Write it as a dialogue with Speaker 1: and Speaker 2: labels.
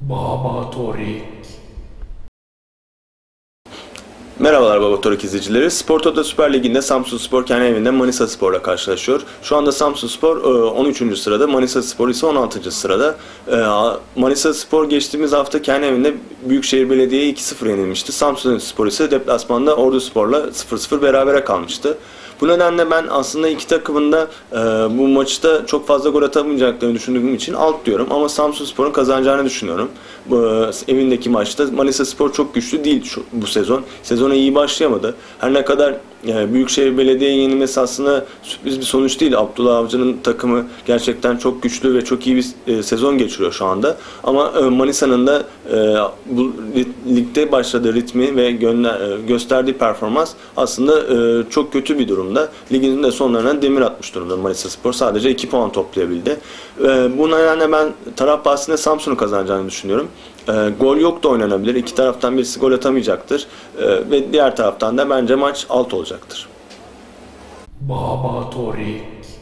Speaker 1: Baba Torik.
Speaker 2: Merhabalar Baba Torik izleyicileri. Spor Toto Süper Ligi'nde Samsun Spor kendi evinde Manisa Spor'la karşılaşıyor. Şu anda Samsun Spor e, 13. sırada, Manisa Spor ise 16. sırada. E, Manisa Spor geçtiğimiz hafta kendi evinde Büyükşehir Belediye'ye 2-0 yenilmişti. Samsun Spor ise deplasmanda Ordu Spor'la 0-0 berabere kalmıştı. Bu nedenle ben aslında iki takımın da e, bu maçta çok fazla gol atamayacaklarını düşündüğüm için alt diyorum. Ama Samsun Spor'un kazanacağını düşünüyorum. E, evindeki maçta Manisa Spor çok güçlü değil şu, bu sezon. Sezona iyi başlayamadı. Her ne kadar Büyükşehir Belediye yenilmesi aslında sürpriz bir sonuç değil. Abdullah Avcı'nın takımı gerçekten çok güçlü ve çok iyi bir e, sezon geçiriyor şu anda. Ama e, Manisa'nın da e, bu lig- ligde başladığı ritmi ve gösterdiği performans aslında çok kötü bir durumda. Ligin de sonlarına demir atmış durumda Manisa Spor. Sadece 2 puan toplayabildi. E, bu nedenle ben taraf bahsinde Samsun'u kazanacağını düşünüyorum. Gol yok da oynanabilir. İki taraftan birisi gol atamayacaktır. Ve diğer taraftan da bence maç alt olacaktır.
Speaker 1: Baba Torik.